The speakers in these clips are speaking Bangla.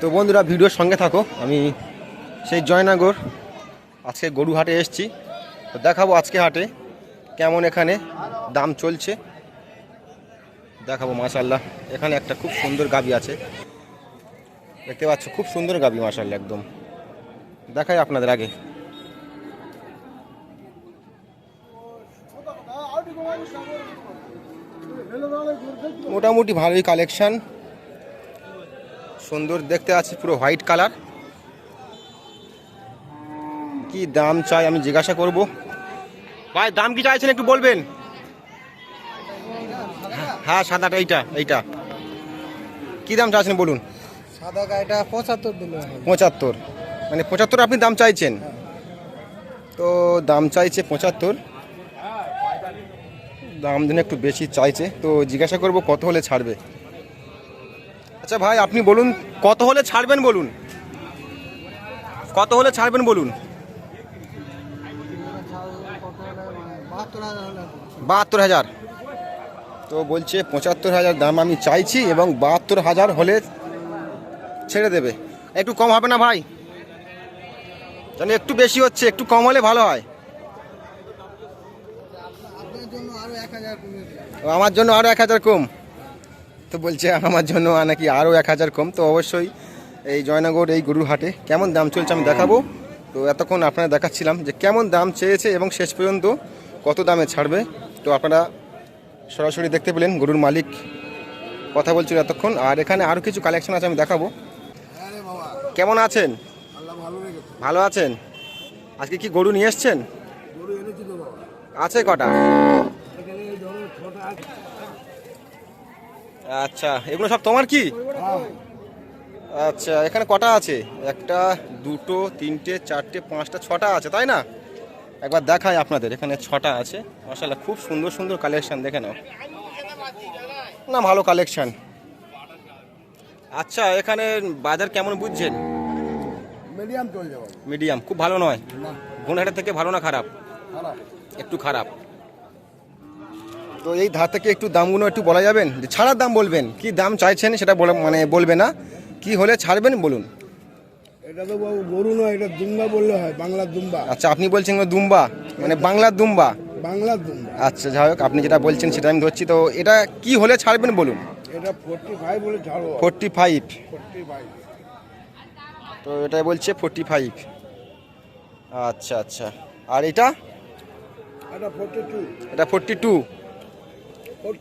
তো বন্ধুরা, ভিডিওর সঙ্গে থাকো। আমি সেই জয়নগর, আজকে গরু হাটে এসেছি। তো দেখাবো আজকে হাটে কেমন এখানে দাম চলছে। দেখাবো মাশাল্লাহ এখানে একটা খুব সুন্দর গাবি আছে। দেখতে পাচ্ছ, খুব সুন্দর গাবি মাশাল্লাহ একদম। দেখাই আপনাদের আগে। মোটামুটি ভালোই কালেকশন সুন্দর দেখতে আছে পুরো হোয়াইট কালার। কি দাম চাই আমি জিজ্ঞাসা করব। ভাই দাম কি চাইছেন একটু বলবেন? হ্যাঁ সাদাটা এইটা এইটা। কি দাম চাইছেন বলুন? সাদা গাড়িটা পঁচাত্তর পঁচাত্তর। মানে পঁচাত্তর আপনি দাম চাইছেন? তো দাম চাইছে পঁচাত্তর। দাম দিনে একটু বেশি চাইছে তো জিজ্ঞাসা করব কত হলে ছাড়বে? আচ্ছা ভাই, আপনি বলুন, কত হলে ছাড়বেন বলুন? কত হলে ছাড়বেন বলুন? বাহাত্তর হাজার। তো বলছে পঁচাত্তর হাজার দাম আমি চাইছি এবং বাহাত্তর হাজার হলে ছেড়ে দেবে। একটু কম হবে না ভাই? জানি একটু বেশি হচ্ছে, একটু কম হলে ভালো হয়। আমার জন্য আরও এক হাজার কম। তো বলছে আমার জন্য নাকি আরও এক হাজার কম। তো অবশ্যই এই জয়নগর এই গরুর হাটে কেমন দাম চলছে আমি দেখাবো। তো এতক্ষণ আপনারা দেখাচ্ছিলাম যে কেমন দাম চেয়েছে এবং শেষ পর্যন্ত কত দামে ছাড়বে। তো আপনারা সরাসরি দেখতে পেলেন গরুর মালিক কথা বলছিল এতক্ষণ। আর এখানে আরও কিছু কালেকশন আছে আমি দেখাবো। হ্যাঁ কেমন আছেন? ভালো আছেন? আজকে কি গরু নিয়ে এসছেন? আছে কটা এখানে এই ধরো ছটা আছে। আচ্ছা এগুলো সব তোমার কি? আচ্ছা এখানে কটা আছে? একটা দুটো তিনটে চারটে পাঁচটা ছটা আছে তাই না? একবার দেখাই আপনাদের এখানে ছটা আছে। মাসাল্লাহ খুব সুন্দর সুন্দর কালেকশন দেখে নাও। না ভালো কালেকশন আচ্ছা এখানে বাজার কেমন বুঝছেন? মিডিয়াম মিডিয়াম খুব ভালো নয়। না। থেকে ভালো না খারাপ। একটু খারাপ। তো এই ধার থেকে একটু দামগুলো একটু বলা যাবেন? যে ছাড়ার দাম বলবেন। কি দাম চাইছেন সেটা বলে মানে বলবে না। কি হলে ছাড়বেন বলুন। এটা তো বাবু গরু নয় এটা দুম্বা বললে হয় বাংলার দুম্বা। আচ্ছা আপনি বলছেন দুম্বা। মানে বাংলার দুম্বা। বাংলার দুম্বা। আচ্ছা যাই হোক আপনি যেটা বলছেন সেটা আমি ধরছি। তো এটা কি হলে ছাড়বেন বলুন? এটা ফোরটি ফাইভ বলে ছাড়বো ফোরটি ফাইভ ফোরটি ফাইভ তো এটা বলছে ফোরটি ফাইভ আচ্ছা আচ্ছা। আর এটা? এটা ফোরটি টু এটা ফোরটি টু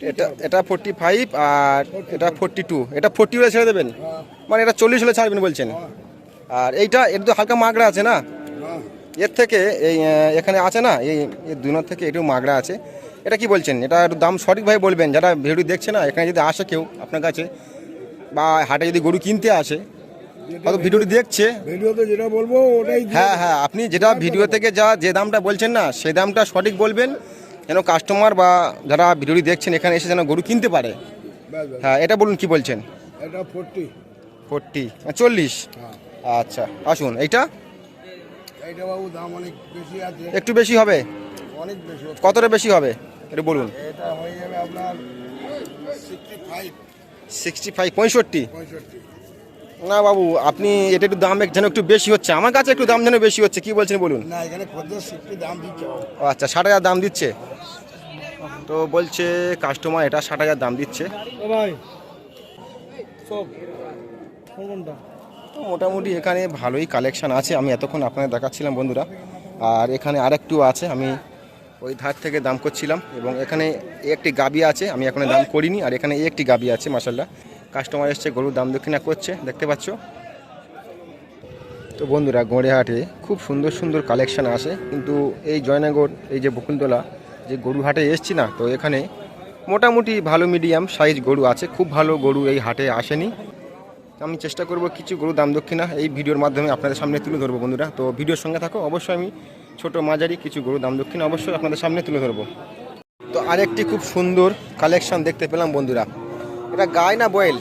এটা এটা ফোরটি ফাইভ আর এটা ফোরটি টু এটা ফোরটি হলে ছেড়ে দেবেন? হ্যাঁ। মানে এটা চল্লিশ হলে ছাড়বেন বলছেন? আর এইটা এর তো হালকা মাগড়া আছে না? হ্যাঁ। এর থেকে এই এখানে আছে না? এই দুনোর থেকে একটু মাগড়া আছে। এটা কি বলছেন? এটা একটু দাম সঠিকভাবে বলবেন। যারা ভিডিও দেখছে না এখানে যদি আসে কেউ আপনার কাছে বা হাটে যদি গরু কিনতে আসে হয়তো ভিডিওটি দেখছে। ভিডিওতে যেটা বলব ওটাই হ্যাঁ হ্যাঁ আপনি যেটা ভিডিও থেকে যা যে দামটা বলছেন না সেই দামটা সঠিক বলবেন। যেন কাস্টমার বা যারা ভিডিওটি দেখছেন এখানে এসে যেন গরু কিনতে পারে। হ্যাঁ এটা বলুন কি বলছেন? এটা ফোরটি ফোরটি চল্লিশ? হ্যাঁ। আচ্ছা আসুন এইটা? এইটা বাবু দাম অনেক বেশি আছে। একটু বেশি হবে? অনেক বেশি কতটা বেশি হবে? একটু বলুন। এটা হয়ে যাবে আপনার সিক্সটি ফাইভ সিক্সটি ফাইভ পঁয়ষট্টি? পঁয়ষট্টি। না বাবু আপনি এটা একটু দাম এক- যেন একটু বেশি হচ্ছে। আমার কাছে একটু দাম যেন বেশি হচ্ছে কি বলছেন বলুন? না এখানে দাম দিচ্ছে ও আচ্ছা ষাট হাজার দাম দিচ্ছে। তো বলছে কাস্টমার এটা ষাট হাজার দাম দিচ্ছে। ভাই তো মোটামুটি এখানে ভালোই কালেকশান আছে আমি এতক্ষণ আপনাদের দেখাচ্ছিলাম বন্ধুরা। আর এখানে আরেকটু আছে আমি ওই ধার থেকে দাম করছিলাম এবং এখানে একটি গাবি আছে আমি এখানে দাম করিনি আর এখানে একটি গাবি আছে মাসাল্লাহ কাস্টমার এসছে, গরুর দাম দক্ষিণা করছে, দেখতে পাচ্ছ? তো বন্ধুরা গড়েহাটে খুব সুন্দর সুন্দর কালেকশান আসে। কিন্তু এই জয়নগর, এই যে বকুলতলা, যে গরু হাটে এসছি না, তো এখানে মোটামুটি ভালো মিডিয়াম সাইজ গরু আছে। খুব ভালো গরু এই হাটে আসেনি। আমি চেষ্টা করব কিছু গরু দাম দক্ষিণা এই ভিডিওর মাধ্যমে আপনাদের সামনে তুলে ধরবো বন্ধুরা। তো ভিডিওর সঙ্গে থাকো, অবশ্যই আমি ছোট মাঝারি কিছু গরু দাম দক্ষিণা অবশ্যই আপনাদের সামনে তুলে ধরবো। তো আরেকটি খুব সুন্দর কালেকশান দেখতে পেলাম বন্ধুরা। এটা গাই না বয়েল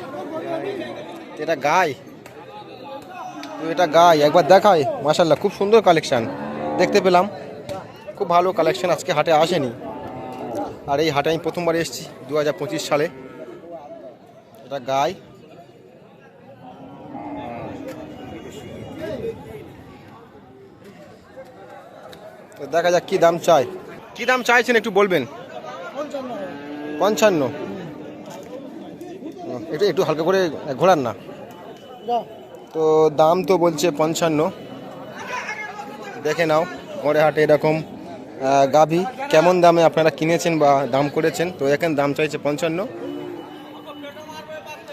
এটা গাই। এটা গাই, একবার দেখায় মাসাল্লাহ খুব সুন্দর কালেকশান দেখতে পেলাম। খুব ভালো কালেকশান আজকে হাটে আসেনি। আর এই হাটে আমি প্রথমবার এসেছি দু হাজার পঁচিশ সালে। এটা গাই। দেখা যাক কি দাম চাই কি দাম চাইছেন একটু বলবেন? পঞ্চান্ন। একটু একটু হালকা করে ঘোরান না। তো দাম তো বলছে পঞ্চান্ন। দেখে নাও গড়ে হাটে এরকম গাভী। কেমন দামে আপনারা কিনেছেন বা দাম করেছেন? তো এখানে দাম চাইছে পঞ্চান্ন।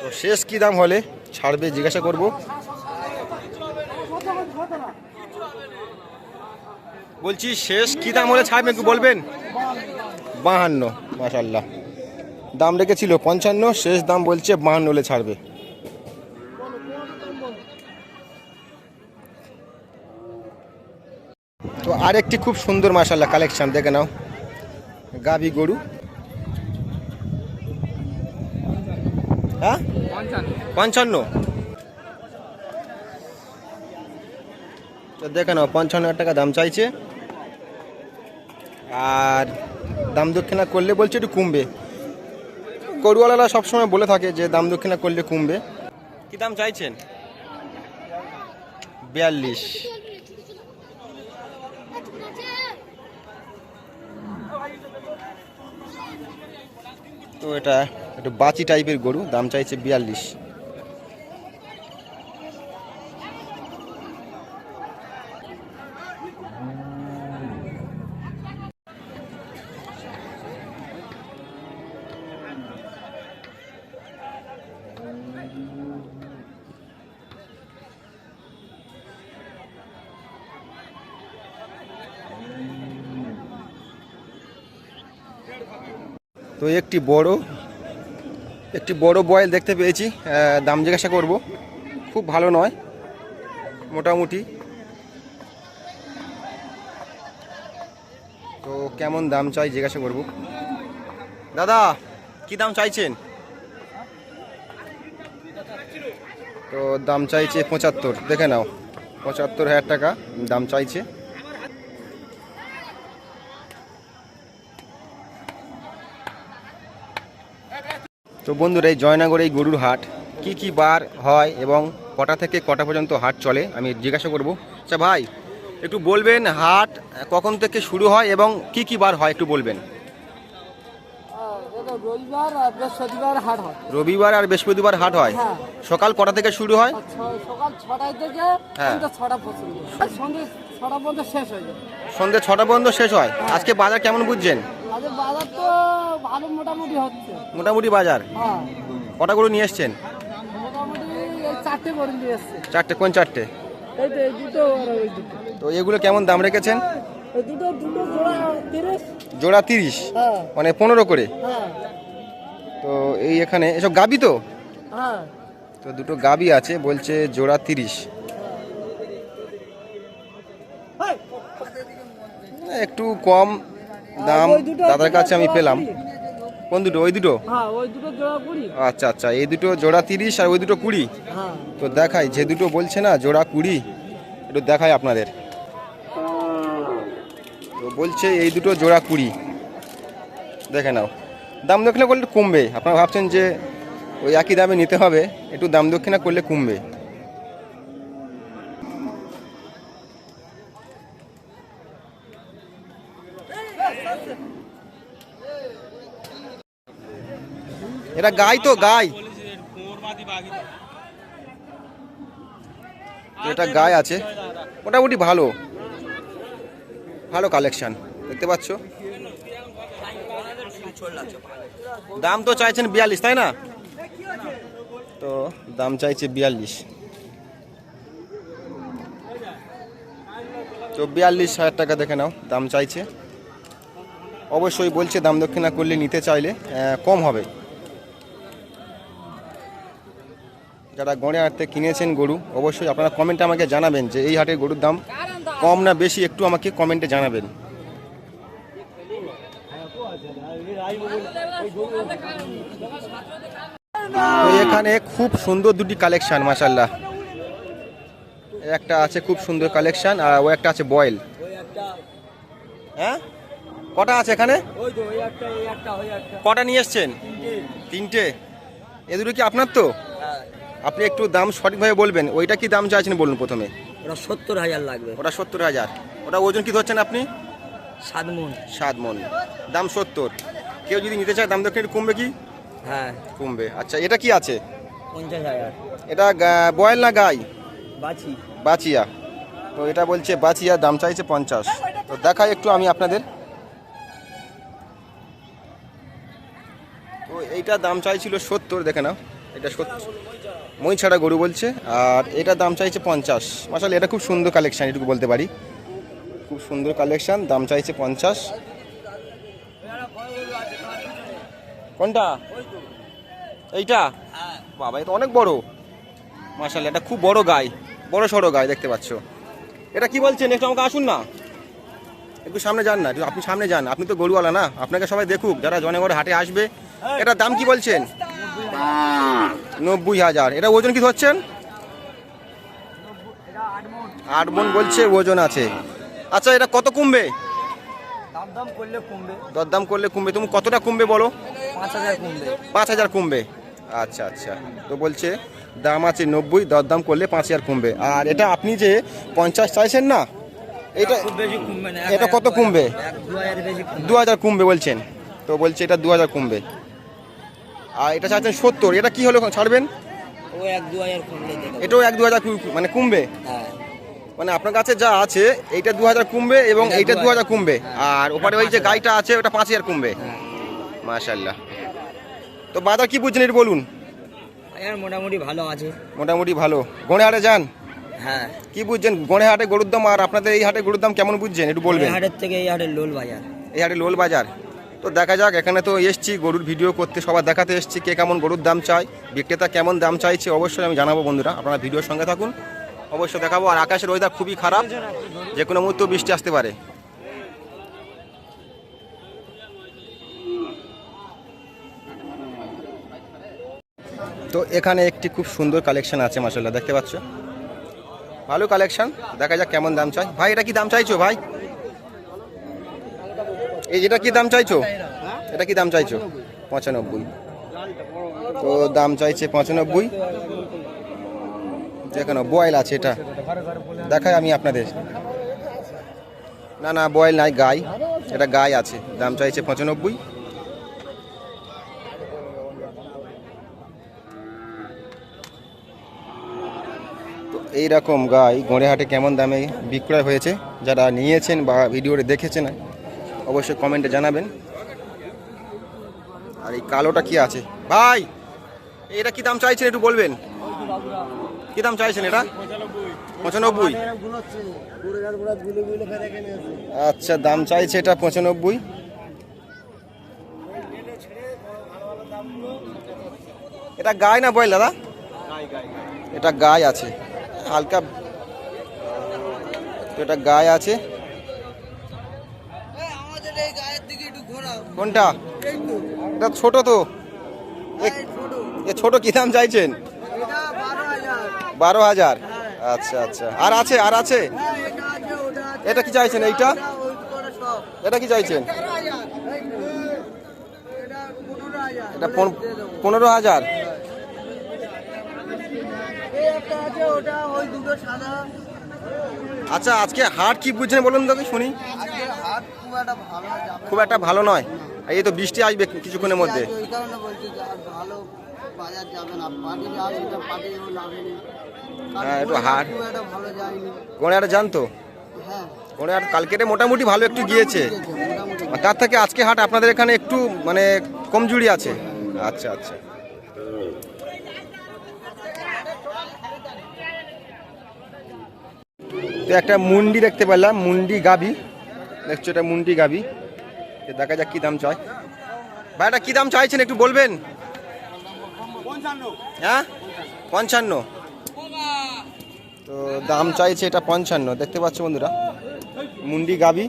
তো শেষ কি দাম হলে ছাড়বে, জিজ্ঞাসা করব। বলছি, শেষ কি দাম হলে ছাড়বে, একটু বলবেন? বাহান্ন মাসাল্লাহ দাম রেখেছিল পঞ্চান্ন, শেষ দাম বলছে বাহান্ন হলে ছাড়বে। তো আরেকটি খুব সুন্দর মাসাল্লাহ কালেকশন, দেখে নাও। গাভী গরু। হ্যাঁ? পঞ্চান্ন। তো দেখে নাও, পঞ্চান্ন টাকা দাম চাইছে। আর দাম দক্ষিণা করলে বলছে একটু কমবে। গরুওয়ালারা সবসময় বলে থাকে যে দাম দক্ষিণা করলে কমবে। কি দাম চাইছেন? বিয়াল্লিশ। তো এটা একটু বাচি টাইপের গরু দাম চাইছে বিয়াল্লিশ। তো একটি বড় একটি বড় বয়েল দেখতে পেয়েছি দাম জিজ্ঞাসা করব। খুব ভালো নয়, মোটামুটি। তো কেমন দাম চাই জিজ্ঞাসা করব। দাদা, কি দাম চাইছেন? তো দাম চাইছে পঁচাত্তর, দেখে নাও। পঁচাত্তর হাজার টাকা দাম চাইছে। তো বন্ধুরা এই জয়নগর এই গরুর হাট কি কি বার হয় এবং কটা থেকে কটা পর্যন্ত হাট চলে আমি জিজ্ঞাসা করব। আচ্ছা ভাই একটু বলবেন হাট কখন থেকে শুরু হয় এবং কি কি বার হয় একটু বলবেন। রবিবার আর বৃহস্পতিবার হাট হয়। রবিবার আর বৃহস্পতিবার হাট হয়? হ্যাঁ। সকাল কটা থেকে শুরু হয়? সকাল ছটায় থেকে হ্যাঁ। সন্ধ্যে ছটা পর্যন্ত। সন্ধ্যে ছটা পর্যন্ত শেষ হয়ে যায়। সন্ধ্যে ছটা পর্যন্ত শেষ হয়। আজকে বাজার কেমন বুঝছেন? বাজার তো ভালো মোটামুটি হচ্ছে। মোটামুটি বাজার? হ্যাঁ। কটা গরু নিয়ে এসছেন? চারটে করে নিয়ে এসছে। চারটে কোন চারটে? এই তো দুটো এগুলো কেমন দাম রেখেছেন? দুটো দুটো জোড়া তিরিশ। জোড়া তিরিশ? হ্যাঁ। মানে পনেরো করে? হ্যাঁ। তো এই এখানে এসব গাবি তো? তো দুটো গাবি আছে বলছে জোড়া তিরিশ। একটু কম দাম দাদার কাছে আমি পেলাম। কোন দুটো? ওই দুটো? হ্যাঁ ওই দুটো আচ্ছা আচ্ছা এই দুটো জোড়া তিরিশ আর ওই দুটো কুড়ি? হ্যাঁ। তো দেখাই যে দুটো বলছে না জোড়া কুড়ি একটু দেখাই আপনাদের। তো বলছে এই দুটো জোড়া কুড়ি। দেখে নাও। দাম দক্ষিণা করলে কমবে। আপনারা ভাবছেন যে ওই একই দামে নিতে হবে একটু দাম দক্ষিণা করলে কমবে। এটা গাই তো, গাই। এটা গায়ে আছে। মোটামুটি ভালো। ভালো কালেকশন দেখতে পাচ্ছ? দাম তো চাইছেন বিয়াল্লিশ, তাই না? তো দাম চাইছে বিয়াল্লিশ। তো বিয়াল্লিশ হাজার টাকা দেখে নাও, দাম চাইছে। অবশ্যই বলছে দাম দক্ষিণা করলে নিতে চাইলে কম হবে। যারা গড়ে হাটতে কিনেছেন গরু, অবশ্যই আপনারা কমেন্টে আমাকে জানাবেন যে এই হাটের গরুর দাম কম না বেশি, একটু আমাকে কমেন্টে জানাবেন। এখানে খুব সুন্দর দুটি কালেকশন মাসাল্লাহ একটা আছে খুব সুন্দর কালেকশন আর ও একটা আছে বয়েল। হ্যাঁ? কটা আছে এখানে? কটা নিয়ে এসছেন? তিনটে? এ দুটো কি আপনার তো? আপনি একটু দাম সঠিকভাবে বলবেন ওইটা কি দাম চাইছেন বলুন প্রথমে? ওটা সত্তর হাজার লাগবে। ওটা সত্তর হাজার। ওটা ওজন কি ধরছেন আপনি? সাত মন। সাত মন। দাম সত্তর। কেউ যদি নিতে চায় দাম দক্ষিণ একটু কমবে কি? হ্যাঁ। কমবে। আচ্ছা এটা কি আছে? পঞ্চাশ হাজার। এটা বয়েল না গাই? বাছি। বাচিয়া তো এটা বলছে বাচিয়া দাম চাইছে পঞ্চাশ। তো দেখাই একটু আমি আপনাদের। তো এইটা দাম চাইছিল সত্তর দেখে নাও। এটা সত্তর। মই ছাড়া গরু বলছে, আর এটা দাম চাইছে পঞ্চাশ। মাসাল এটা খুব সুন্দর কালেকশান এটুকু বলতে পারি। খুব সুন্দর কালেকশান দাম চাইছে পঞ্চাশ। কোনটা? এইটা? বাবা, এটা অনেক বড়। মাশাল্লাহ এটা খুব বড় গাই, বড় সড়ো গাই, দেখতে পাচ্ছ। এটা কি বলছেন? একটু আমাকে আসুন না। একটু সামনে যান না আপনি সামনে যান। আপনি তো গরুওয়ালা না, আপনাকে সবাই দেখুক, যারা জনগড় হাটে আসবে। এটা দাম কি বলছেন? নব্বই হাজার। এটা ওজন কি ধরছেন? আট মন বলছে ওজন আছে। আচ্ছা এটা কত কমবে? দরদাম করলে কমবে। তুমি কতটা কমবে বলো? পাঁচ হাজার কমবে। আচ্ছা আচ্ছা। তো বলছে দাম আছে নব্বই দরদাম করলে পাঁচ হাজার কমবে। আর এটা আপনি যে পঞ্চাশ চাইছেন না এটা এটা কত কমবে। দু হাজার কমবে বলছেন। তো বলছে এটা দু হাজার কমবে। আর এটা চাইছেন সত্তর এটা কি হলো ছাড়বেন? ও এক দু হাজার এটাও এক দু হাজার মানে কমবে? হ্যাঁ। মানে আপনার কাছে যা আছে এইটা দু হাজার কমবে এবং এইটা দু হাজার কমবে। আর ওপারে ওই যে গাইটা আছে ওটা পাঁচ হাজার কমবে। হ্যাঁ। মাশাল্লাহ তো বাজার কি বুঝছেন এটা বলুন? মোটামুটি ভালো আছে। মোটামুটি ভালো। গড়ে হাটে যান? হ্যাঁ। কি বুঝছেন? গড়ে হাটে গরুর দাম আর আপনাদের এই হাটে গরুর দাম কেমন বুঝছেন? একটু বলবেন। এই হাটের থেকে এই হাটের লোল বাজার। এই হাটে লোল বাজার? তো দেখা যাক, এখানে তো এসছি, গরুর ভিডিও করতে, সবার দেখাতে এসছি কে কেমন গরুর দাম চাই বিক্রেতা কেমন দাম চাইছে, অবশ্যই আমি জানাব বন্ধুরা, আপনারা ভিডিওর সঙ্গে থাকুন, অবশ্যই দেখাবো। আর আকাশের ওয়েদার খুবই খারাপ, যে কোনো মুহূর্তে বৃষ্টি আসতে পারে। তো এখানে একটি খুব সুন্দর কালেকশন আছে মাসাল্লাহ দেখতে পাচ্ছ? ভালো কালেকশন দেখা যাক কেমন দাম চাই ভাই, এটা কি দাম চাইছো, ভাই? এই যেটা কি দাম চাইছো? এটা কি দাম চাইছো? পঁচানব্বই। তো দাম চাইছে পঁচানব্বই। দেখো না বয়েল আছে এটা। দেখাই আমি আপনাদের। না না বয়েল নাই, গাই। এটা গাই আছে। দাম চাইছে পঁচানব্বই। এইরকম গাই, গড়েহাটে কেমন দামে বিক্রয় হয়েছে? যারা নিয়েছেন বা ভিডিওতে দেখেছেন অবশ্যই কমেন্টে জানাবেন। আর এই কালোটা কি আছে? ভাই, এটা কি দাম চাইছেন একটু বলবেন? কি দাম চাইছেন এটা? পঁচানব্বই। আচ্ছা দাম চাইছে এটা পঁচানব্বই। এটা গায়ে না বল দাদা? এটা গায়ে আছে। হালকা। এটা গায়ে আছে। কোনটা? এটা ছোট তো। এ- এ ছোট কি দাম চাইছেন? বারো হাজার। আচ্ছা আচ্ছা। আর আছে আর আছে? এটা কি চাইছেন এইটা? এটা কি চাইছেন? এটা পন- পনেরো হাজার? আচ্ছা আজকে হাট কি বুঝছেন বলুন তো দেখি শুনি। খুব একটা ভালো নয়। এই তো বৃষ্টি আসবে কিছুক্ষণের মধ্যে। হ্যাঁ, একটু হাট। যায়নি। গোড়ে জানতো গোড়ে হাট মোটামুটি ভালো একটু গিয়েছে। তার থেকে আজকে হাট আপনাদের এখানে একটু মানে কমজুরি আছে। আচ্ছা আচ্ছা। তো একটা মুন্ডি দেখতে পেলাম মুন্ডি গাবি। দেখছ এটা মুন্ডি গাবি। দেখা যাক কি দাম চায়। ভাই এটা কি দাম চাইছেন একটু বলবেন? হ্যাঁ? পঞ্চান্ন। তো দাম চাইছে এটা পঞ্চান্ন দেখতে পাচ্ছ বন্ধুরা। মুন্ডি গাবি।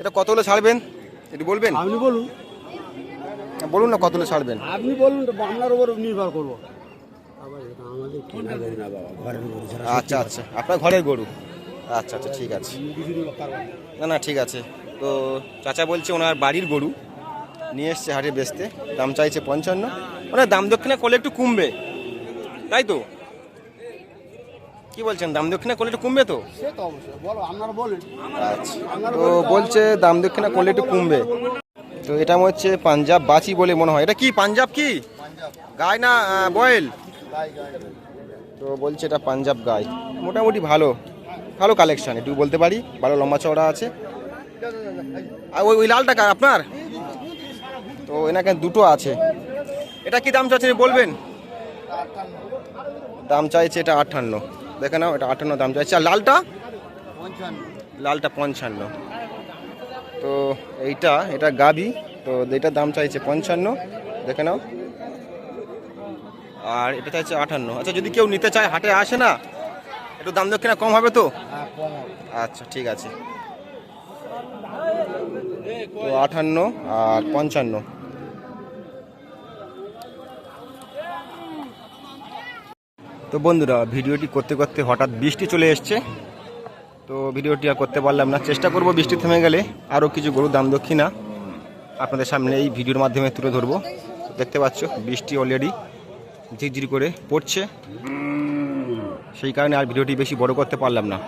এটা কত হলে ছাড়বেন? একটু বলবেন? আপনি বলুন। বলুন না কত হলে ছাড়বেন। আপনি বলুন আপনার উপর নির্ভর করব। আচ্ছা আচ্ছা। আপনার ঘরের গরু? আচ্ছা আচ্ছা ঠিক আছে। না না ঠিক আছে। তো চাচা বলছে ওনার বাড়ির গরু নিয়ে এসছে হাটে বেচতে। দাম চাইছে পঞ্চান্ন। ওনার দাম দক্ষিণা করলে একটু কমবে। তাই তো? কি বলছেন দাম দক্ষিণা করলে একটু কমবে তো? আচ্ছা। তো বলছে দাম দক্ষিণা করলে একটু কমবে। তো এটা হচ্ছে পাঞ্জাব বাচি বলে মনে হয়। এটা কি পাঞ্জাব কি? গায় না বয়েল? তো বলছে এটা পাঞ্জাব গাই। মোটামুটি ভালো। ভালো কালেকশন একটু বলতে পারি? ভালো লম্বা চওড়া আছে। আর ওই ওই লালটা আপনার? তো এনাকে দুটো আছে। এটা কি দাম চাচ্ছেন বলবেন? দাম চাইছে এটা আটান্ন। দেখে নাও, এটা আটান্ন দাম চাইছে। আর লালটা? লালটা পঞ্চান্ন। তো এইটা, এটা গাবি। তো এটার দাম চাইছে পঞ্চান্ন। দেখে নাও। আর এটা চাইছে আটান্ন। আচ্ছা যদি কেউ নিতে চায় হাটে আসে না একটু দাম দক্ষিণা কম হবে তো? আচ্ছা ঠিক আছে। তো আটান্ন আর পঞ্চান্ন। তো বন্ধুরা ভিডিওটি করতে করতে হঠাৎ বৃষ্টি চলে এসছে। তো ভিডিওটি আর করতে পারলাম না। চেষ্টা করব বৃষ্টি থেমে গেলে আরও কিছু গরুর দাম দক্ষিণা আপনাদের সামনে এই ভিডিওর মাধ্যমে তুলে ধরবো। দেখতে পাচ্ছ বৃষ্টি অলরেডি ঝিরঝির করে পড়ছে। সেই কারণে আর ভিডিওটি বেশি বড় করতে পারলাম না।